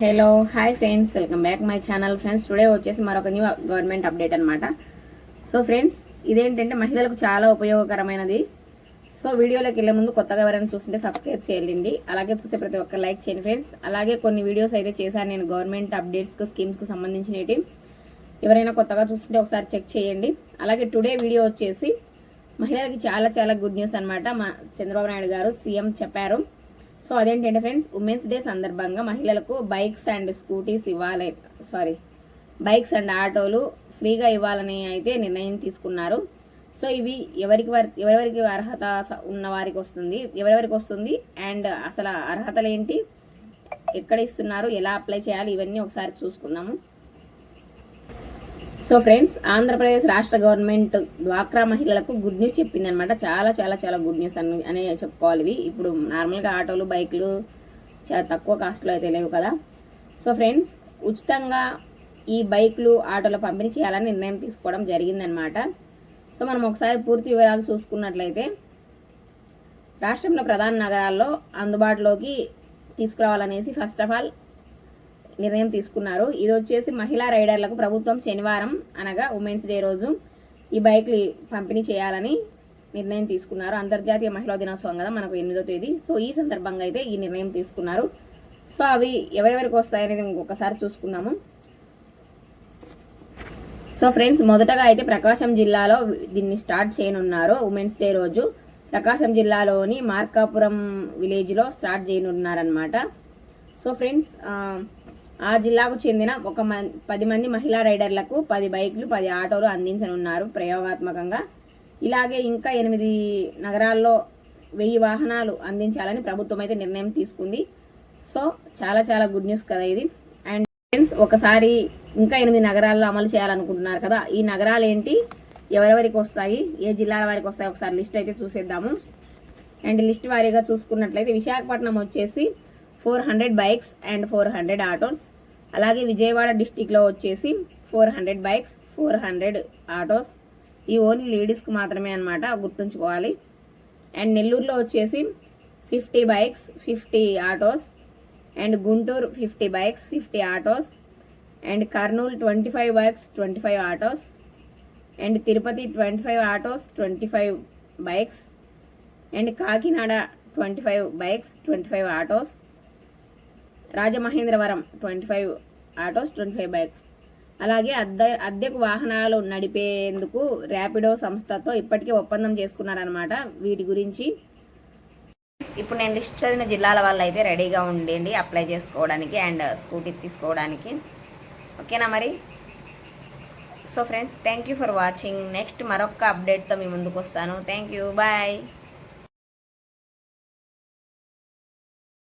Hello hi friends welcome back my channel friends today వచ్చేసి మరొక new government update అనమాట so friends ఇదేంటంటే మహిళలకు చాలా ఉపయోగకరమైనది. సో వీడియోలోకి వెళ్ళే ముందు కొత్తగా ఎవరైనా చూస్తుంటే సబ్స్క్రైబ్ చేయండి. అలాగే చూసే ప్రతి ఒక్క లైక్ చేయండి ఫ్రెండ్స్ అలాగే కొన్ని వీడియోస్ అయితే చేశాను నేను గవర్నమెంట్ అప్డేట్స్కి స్కీమ్స్కి సంబంధించినవి. ఎవరైనా కొత్తగా చూస్తుంటే ఒకసారి చెక్ చేయండి. అలాగే టుడే వీడియో వచ్చేసి మహిళలకి చాలా చాలా గుడ్ న్యూస్ అనమాట మా చంద్రబాబు నాయుడు గారు సీఎం చెప్పారు. సో అదేంటంటే ఫ్రెండ్స్ ఉమెన్స్ డే సందర్భంగా మహిళలకు బైక్స్ అండ్ స్కూటీస్ ఇవ్వాలి. సారీ బైక్స్ అండ్ ఆటోలు ఫ్రీగా ఇవ్వాలని అయితే నిర్ణయం తీసుకున్నారు. సో ఇవి ఎవరికి వారి ఎవరెవరికి అర్హత ఉన్న వారికి వస్తుంది ఎవరెవరికి వస్తుంది అండ్ అసలు అర్హతలు ఏంటి ఎక్కడ ఇస్తున్నారు ఎలా అప్లై చేయాలి ఇవన్నీ ఒకసారి చూసుకుందాము. సో ఫ్రెండ్స్ ఆంధ్రప్రదేశ్ రాష్ట్ర గవర్నమెంట్ డ్వాక్రా మహిళలకు గుడ్ న్యూస్ చెప్పింది అనమాట చాలా చాలా చాలా గుడ్ న్యూస్ అని అని చెప్పుకోవాలి ఇవి. ఇప్పుడు నార్మల్గా ఆటోలు బైకులు చాలా తక్కువ కాస్ట్లో అయితే లేవు కదా. సో ఫ్రెండ్స్ ఉచితంగా ఈ బైకులు ఆటోలు పంపిణీ చేయాలని నిర్ణయం తీసుకోవడం జరిగిందనమాట సో మనం ఒకసారి పూర్తి వివరాలు చూసుకున్నట్లయితే రాష్ట్రంలో ప్రధాన నగరాల్లో అందుబాటులోకి తీసుకురావాలనేసి ఫస్ట్ ఆఫ్ ఆల్ నిర్ణయం తీసుకున్నారు. ఇది వచ్చేసి మహిళా రైడర్లకు ప్రభుత్వం శనివారం అనగా ఉమెన్స్ డే రోజు ఈ బైక్లు పంపిణీ చేయాలని నిర్ణయం తీసుకున్నారు. అంతర్జాతీయ మహిళా దినోత్సవం కదా మనకు ఎనిమిదో తేదీ. సో ఈ సందర్భంగా అయితే ఈ నిర్ణయం తీసుకున్నారు. సో అవి ఎవరెవరికి వస్తాయనేది ఇంకొకసారి చూసుకుందాము. సో ఫ్రెండ్స్ మొదటగా అయితే ప్రకాశం జిల్లాలో దీన్ని స్టార్ట్ చేయనున్నారు ఉమెన్స్ డే రోజు. ప్రకాశం జిల్లాలోని మార్కాపురం విలేజ్లో స్టార్ట్ చేయనున్నారనమాట సో ఫ్రెండ్స్ ఆ, జిల్లాకు చెందిన ఒక మం పది మంది మహిళా రైడర్లకు పది బైకులు పది ఆటోలు అందించనున్నారు ప్రయోగాత్మకంగా. ఇలాగే ఇంకా ఎనిమిది నగరాల్లో వెయ్యి వాహనాలు అందించాలని ప్రభుత్వం అయితే నిర్ణయం తీసుకుంది. సో చాలా చాలా గుడ్ న్యూస్ కదా ఇది. అండ్ ఫ్రెండ్స్ ఒకసారి ఇంకా ఎనిమిది నగరాల్లో అమలు చేయాలనుకుంటున్నారు కదా. ఈ నగరాలు ఏంటి ఎవరెవరికి వస్తాయి? ఏ జిల్లాల వారికి వస్తాయి? ఒకసారి లిస్ట్ అయితే చూసేద్దాము. అండ్ లిస్ట్ వారీగా చూసుకున్నట్లయితే విశాఖపట్నం వచ్చేసి four hundred bikes and four hundred autos. అలాగే విజయవాడ డిస్టిక్లో వచ్చేసి four hundred bikes four hundred autos. ఈ ఓన్లీ లేడీస్కి మాత్రమే అనమాట గుర్తుంచుకోవాలి. అండ్ నెల్లూరులో వచ్చేసి fifty bikes fifty autos. And Guntur fifty bikes fifty autos. And Kurnool twenty five bikes twenty five autos. And Tirupati twenty five autos twenty five bikes. And Kakinada twenty five bikes twenty five autos. Rajamahendravaram twenty five autos twenty five bikes అలాగే అద్దె అద్దెకు వాహనాలు నడిపేందుకు ర్యాపిడో సంస్థతో ఇప్పటికే ఒప్పందం చేసుకున్నారనమాట వీటి గురించి. ఇప్పుడు నేను లిస్ట్ చదివిన జిల్లాల వాళ్ళు అయితే రెడీగా ఉండండి అప్లై చేసుకోవడానికి అండ్ స్కూటీ తీసుకోవడానికి. ఓకేనా మరి? So friends thank you for watching next మరొక అప్డేట్తో మీ ముందుకు వస్తాను. Thank you bye